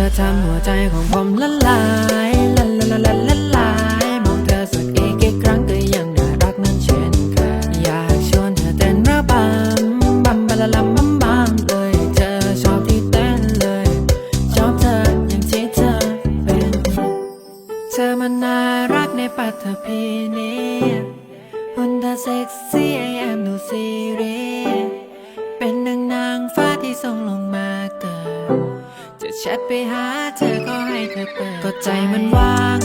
ธอทำหัวใจของผมละลายละละละละละลายมองเธอสักอีกกี่ครั้งก็ยังน่ารักนั้นเช่นเคยอยากชวนเธอเต้นระบำบัมบะละลัมบัมบัมเลยเธอชอบที่เต้นเลยชอบเธออย่างที่เธอเป็นเธอมันน่ารักในปัตภีนี้หุ่นเธอเซ็กซี่ไอแอมดูซีรี แชทไปหาเธอก็ให้เธอเปิดก็ใจมันว่าง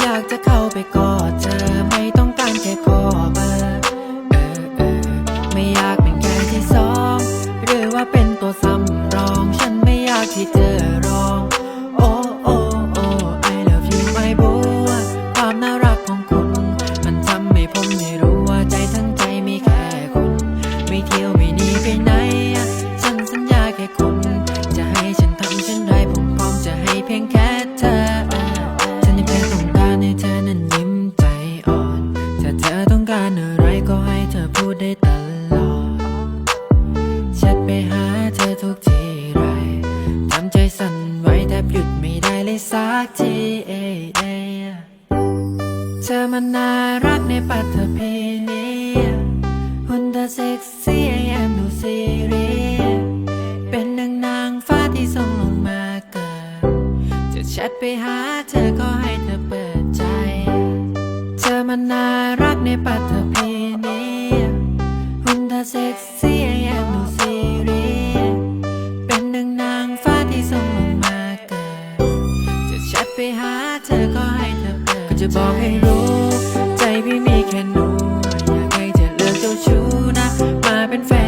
อยากจะเข้าไปกอดเธอไม่ต้องการแค่ขอเบอร์เออเออไม่อยากเป็นแค่ที่สองหรือว่าเป็นตัวสำรอง ฉันไม่อยากที่เธอ ยงแค่เธอฉันยังแค่ต้องการให้เธอนั้นยิ้มใจอ่อน ถ้าเธอต้องการอะไรก็ให้เธอพูดได้ตลอดแชทไปหาเธอทุกทีไรทำใจสั่นไหวแทบหยุดไม่ได้เลยสักทีเอเอเธอมันน่ารักในปัตภีนี้หุ่นเธอเซ็กซี่ไอแอมดูซีรี ชทไปหาเธอก็ให้เธอเปิดใจ เธอมันน่ารักในปัตภีนี้หุ่นเธอเซ็กซี่ไอแอมดูซีรีส์เป็นนางนางฟ้าที่ส่งลงมาเกิด จะแชทไปหาเธอก็ให้เธอเปิดก็จะบอกให้รู้ ใจพี่มีแค่หนูอยากให้เธอเลิกเจ้าชู้นะ มาเป็นแฟน